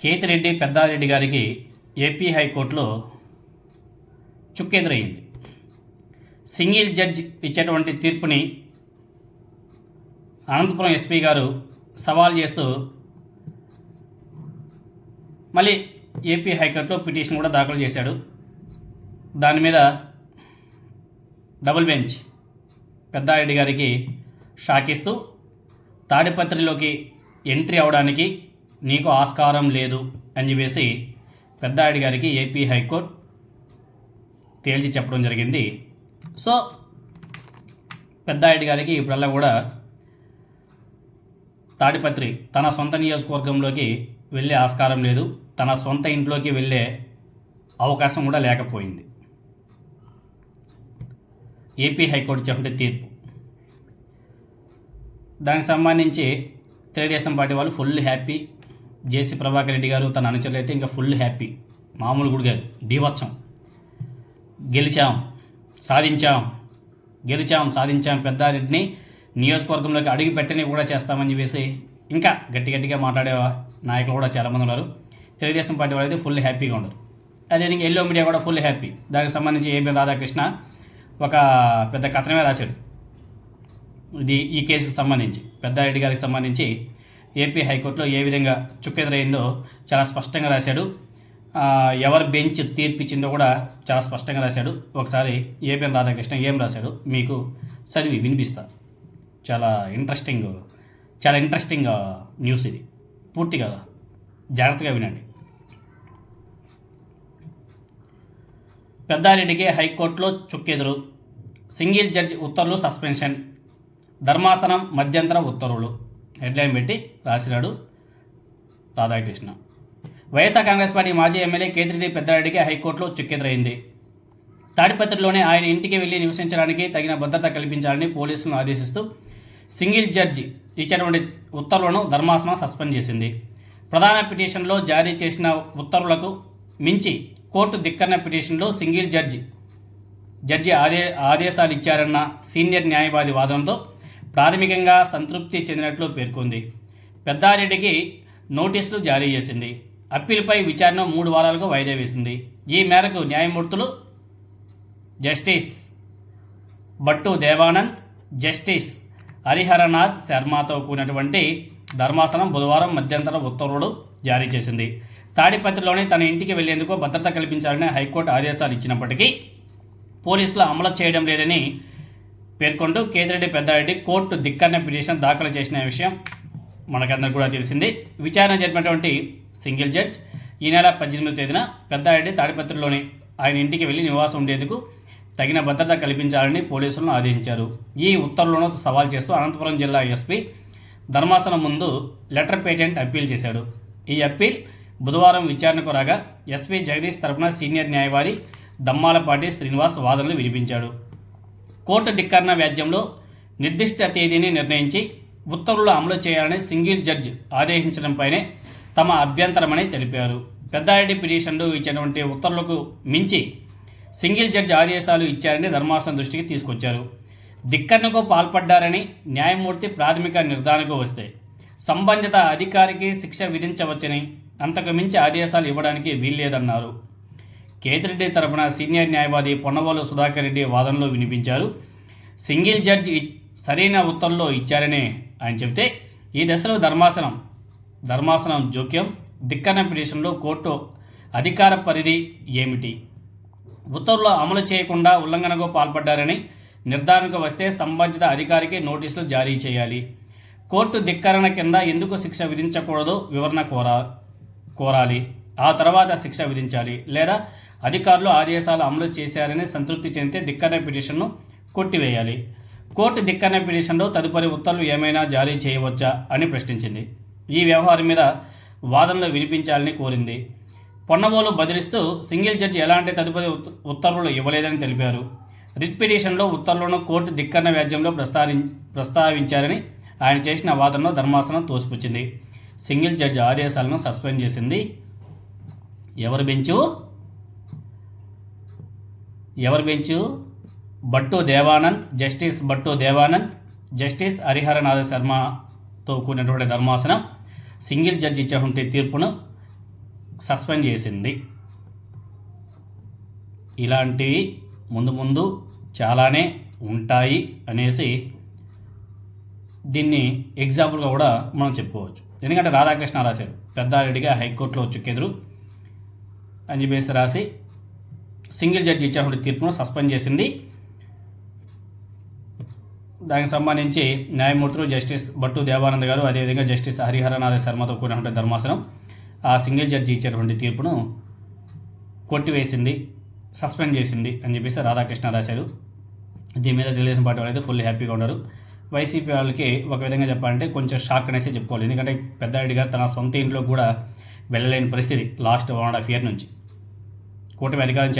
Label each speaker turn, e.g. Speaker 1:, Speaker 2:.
Speaker 1: కేతిరెడ్డి పెద్దారెడ్డి గారికి ఏపీ హైకోర్టులో చుక్కెదురైంది single judge ఇచ్చేటువంటి తీర్పుని అనంతపురం ఎస్పీ గారు సవాల్ చేస్తూ మళ్ళీ ఏపీ హైకోర్టులో పిటిషన్ కూడా దాఖలు చేశాడు. దాని మీద డబుల్ బెంచ్ పెద్దారెడ్డి గారికి షాకిస్తూ తాడిపత్రిలోకి ఎంట్రీ అవడానికి నీకు ఆస్కారం లేదు అని చెప్పేసి పెద్దారెడ్డి గారికి ఏపీ హైకోర్టు తేల్చి చెప్పడం జరిగింది. సో పెద్దారెడ్డి గారికి ఇప్పుడల్లా కూడా తాడిపత్రి తన సొంత నియోజకవర్గంలోకి వెళ్ళే ఆస్కారం లేదు. తన సొంత ఇంట్లోకి వెళ్ళే అవకాశం కూడా లేకపోయింది. ఏపీ హైకోర్టు చెప్పిన తీర్పు. దానికి సంబంధించి తెలుగుదేశం పార్టీ వాళ్ళు full happy JC Prabhakar Reddy garu తన అనుచరులు అయితే ఇంకా ఫుల్ హ్యాపీ. మామూలు గుడి కాదు బీభత్సం. గెలిచాం సాధించాం గెలిచాం సాధించాం పెద్దారెడ్డిని నియోజకవర్గంలోకి అడుగు పెట్టని కూడా చేస్తామని చెప్పేసి ఇంకా గట్టి గట్టిగా మాట్లాడే నాయకులు కూడా చాలామంది ఉన్నారు. తెలుగుదేశం పార్టీ వాళ్ళు అయితే ఫుల్ హ్యాపీగా ఉండరు అదే ఎల్లో మీడియా కూడా ఫుల్ హ్యాపీ. దానికి సంబంధించి ఏపీ రాధాకృష్ణ ఒక పెద్ద కథనమే రాశాడు. ఇది ఈ కేసుకు సంబంధించి పెద్దారెడ్డి గారికి సంబంధించి ఏపీ హైకోర్టులో ఏ విధంగా చుక్కెదురైందో చాలా స్పష్టంగా రాశాడు. ఎవరి బెంచ్ తీర్పిచ్చిందో కూడా చాలా స్పష్టంగా రాశాడు. ఒకసారి ఏపీఎన్ రాధాకృష్ణ ఏం రాశాడు? మీకు చదివి వినిపిస్తా. చాలా ఇంట్రెస్టింగ్ చాలా ఇంట్రెస్టింగ్ న్యూస్ ఇది. పూర్తిగా జాగ్రత్తగా వినండి. పెద్దారెడ్డికి హైకోర్టులో చుక్కెదురు. సింగిల్ జడ్జి ఉత్తర్వులు సస్పెన్షన్. ధర్మాసనం మధ్యంతర ఉత్తర్వులు. హెడ్లైన్ పెట్టి రాసినాడు రాధాకృష్ణ. వైఎస్ఆర్ కాంగ్రెస్ పార్టీ మాజీ ఎమ్మెల్యే కేతిరెడ్డి పెద్దారెడ్డికి హైకోర్టులో చుక్కెదురైంది. తాడిపత్రిలోనే ఆయన ఇంటికి వెళ్ళి నివసించడానికి తగిన భద్రత కల్పించాలని పోలీసులను ఆదేశిస్తూ సింగిల్ జడ్జి ఇచ్చినటువంటి ఉత్తర్వులను ధర్మాసనం సస్పెండ్ చేసింది. ప్రధాన పిటిషన్లో జారీ చేసిన ఉత్తర్వులకు మించి కోర్టు ధిక్కరణ పిటిషన్లో సింగిల్ జడ్జి జడ్జి ఆదే ఆదేశాలు ఇచ్చారన్న సీనియర్ న్యాయవాది వాదనతో ప్రాథమికంగా సంతృప్తి చెందినట్లు పేర్కొంది. పెద్దారెడ్డికి నోటీసులు జారీ చేసింది. అప్పీల్పై విచారణ మూడు వారాలకు వాయిదా వేసింది. ఈ మేరకు న్యాయమూర్తులు జస్టిస్ భట్టు దేవానంద్ జస్టిస్ హరిహరనాథ్ శర్మతో కూడినటువంటి ధర్మాసనం బుధవారం మధ్యంతర ఉత్తర్వులు జారీ చేసింది. తాడిపత్రిలోని తన ఇంటికి వెళ్ళేందుకు భద్రత కల్పించాలని హైకోర్టు ఆదేశాలు ఇచ్చినప్పటికీ పోలీసులు అమలు చేయడం లేదని పేర్కొంటూ కేతిరెడ్డి పెద్దారెడ్డి కోర్టు ధిక్కరణ పిటిషన్ దాఖలు చేసిన విషయం మనకందరికి కూడా తెలిసింది. విచారణ జరిపినటువంటి సింగిల్ జడ్జ్ ఈ నెల పద్దెనిమిదో తేదీన పెద్దారెడ్డి తాడిపత్రిలోని ఆయన ఇంటికి వెళ్ళి నివాసం ఉండేందుకు తగిన భద్రత కల్పించాలని పోలీసులను ఆదేశించారు. ఈ ఉత్తర్వులను సవాల్ చేస్తూ అనంతపురం జిల్లా ఎస్పీ ధర్మాసనం ముందు లెటర్ పేటెంట్ అప్పీల్ చేశాడు. ఈ అప్పీల్ బుధవారం విచారణకు రాగా ఎస్పీ జగదీష్ తరపున సీనియర్ న్యాయవాది దమ్మాలపాటి శ్రీనివాస్ వాదనలు వినిపించాడు. కోర్టు ధిక్కరణ వ్యాజ్యంలో నిర్దిష్ట తేదీని నిర్ణయించి ఉత్తర్వులు అమలు చేయాలని సింగిల్ జడ్జ్ ఆదేశించడంపైనే తమ అభ్యంతరమని తెలిపారు. పెద్దారెడ్డి పిటిషన్లు ఇచ్చినటువంటి ఉత్తర్వులకు మించి సింగిల్ జడ్జి ఆదేశాలు ఇచ్చారని ధర్మాసనం దృష్టికి తీసుకొచ్చారు. ధిక్కరణకు పాల్పడ్డారని న్యాయమూర్తి ప్రాథమిక నిర్ధారణకు వస్తే సంబంధిత అధికారికి శిక్ష విధించవచ్చని అంతకు మించి ఆదేశాలు ఇవ్వడానికి వీల్లేదన్నారు. కేతిరెడ్డి తరపున సీనియర్ న్యాయవాది పొన్నవోలు సుధాకర్ రెడ్డి వాదనలో వినిపించారు. సింగిల్ జడ్జ్ సరైన ఉత్తర్వుల్లో ఇచ్చారని ఆయన చెబితే ఈ దశలో ధర్మాసనం ధర్మాసనం జోక్యం దిక్కన పిటిషన్లో కోర్టు అధికార పరిధి ఏమిటి? ఉత్తర్వులు అమలు చేయకుండా ఉల్లంఘనకు పాల్పడ్డారని నిర్ధారణకు వస్తే సంబంధిత అధికారికి నోటీసులు జారీ చేయాలి. కోర్టు ధిక్కరణ కింద ఎందుకు శిక్ష విధించకూడదో వివరణ కోరా కోరాలి. ఆ తర్వాత శిక్ష విధించాలి లేదా అధికారులు ఆదేశాలు అమలు చేశారని సంతృప్తి చెందితే ధిక్కరణ పిటిషన్ను కొట్టివేయాలి. కోర్టు ధిక్కరణ పిటిషన్లో తదుపరి ఉత్తర్వులు ఏమైనా జారీ చేయవచ్చా అని ప్రశ్నించింది. ఈ వ్యవహారం మీద వాదనలు వినిపించాలని కోరింది. పొన్నవోలు బదిలిస్తూ సింగిల్ జడ్జి ఎలాంటి తదుపరి ఉత్తర్వులు ఇవ్వలేదని తెలిపారు. రిట్ పిటిషన్లో ఉత్తర్వులను కోర్టు ధిక్కరణ వ్యాజ్యంలో ప్రస్తావి ప్రస్తావించారని ఆయన చేసిన వాదనలో ధర్మాసనం తోసిపుచ్చింది. సింగిల్ జడ్జి ఆదేశాలను సస్పెండ్ చేసింది ఎవరు బెంచు? ఎవరి bench? Bhattu Devanand justice Bhattu Devanand justice Hariharanatha శర్మతో కూడినటువంటి ధర్మాసనం సింగిల్ జడ్జి ఇచ్చినటువంటి తీర్పును సస్పెండ్ చేసింది. ఇలాంటివి ముందు ముందు చాలానే ఉంటాయి అనేసి దీన్ని ఎగ్జాంపుల్గా కూడా మనం చెప్పుకోవచ్చు. ఎందుకంటే రాధాకృష్ణ రాశారు. పెద్దారెడ్డిగా హైకోర్టులో చుక్కెదురు. అని చెప్పేసి రాసి సింగిల్ జడ్జి ఇచ్చినటువంటి తీర్పును సస్పెండ్ చేసింది. దానికి సంబంధించి న్యాయమూర్తులు జస్టిస్ భట్టు దేవానంద్ గారు అదేవిధంగా జస్టిస్ హరిహరనాథ శర్మతో కూడినటువంటి ధర్మాసనం ఆ సింగిల్ జడ్జి ఇచ్చినటువంటి తీర్పును కొట్టివేసింది సస్పెండ్ చేసింది అని చెప్పేసి రాధాకృష్ణ రాశారు. దీని మీద తెలుగుదేశం పార్టీ వాళ్ళు అయితే ఫుల్ హ్యాపీగా ఉన్నారు. వైసీపీ వాళ్ళకి ఒక విధంగా చెప్పాలంటే కొంచెం షాక్ అనేసి చెప్పుకోవాలి. ఎందుకంటే పెద్దారెడ్డి గారు తన సొంత ఇంట్లో కూడా వెళ్ళలేని పరిస్థితి last one and half year నుంచి. కూటమి అధికారం